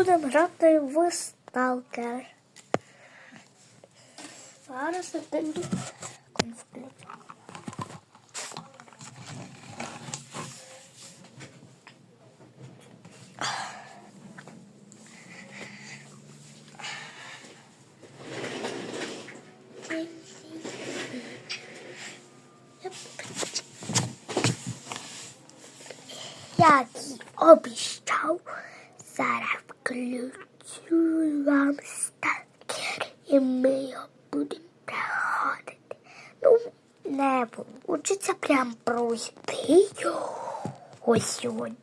будемо грати в Сталкер. Зараз я піду конфлікт. Як і обіцяв, зараз включу вам сталкер і ми його будемо проходити. Ну, не вийде прям пройти ось сьогодні.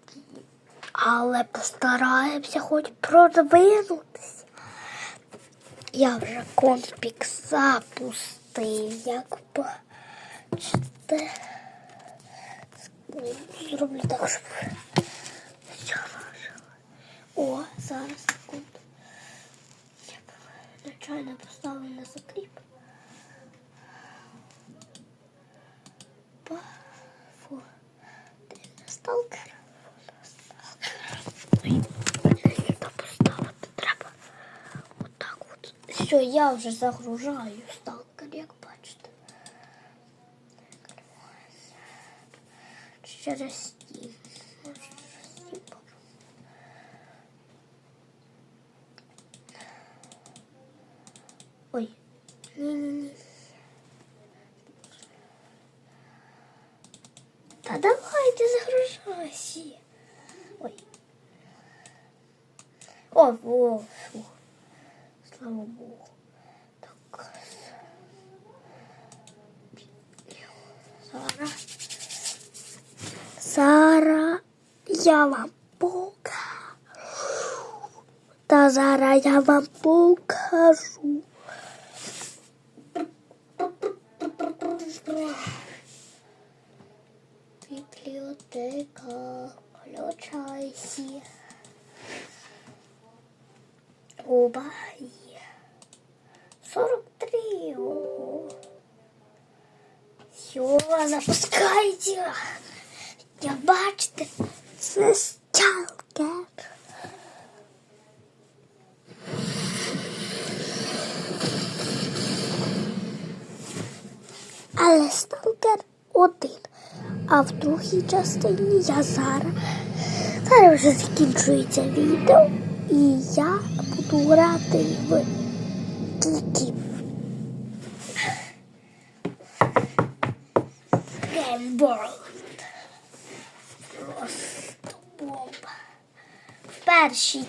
Але постараємося хоч продвинутися. Я вже конспік запустив, як бачите. Зроблю так, щоб. О, зараз секунду. Я б нечайно поставив на закріп. Фу. Де не сталкер? Ой, поставити треба. Отак от. Все, я вже загружаю сталкер, як бачите. Через стіл. Ні-ні-ні. Та давайте загружайся. Ой. О, о, фу. Слава Богу. Так. Зараз. Зараз я вам покажу. Та зараз я вам покажу. Бібліотека, включайся. Оба є. 43. Ого. Все, запускайте. Я бачите, це сталкер. Але сталкер один. А в другій частині я зараз. Зараз вже закінчується відео. І я буду грати в Кікі. Game. Просто бомба. В першій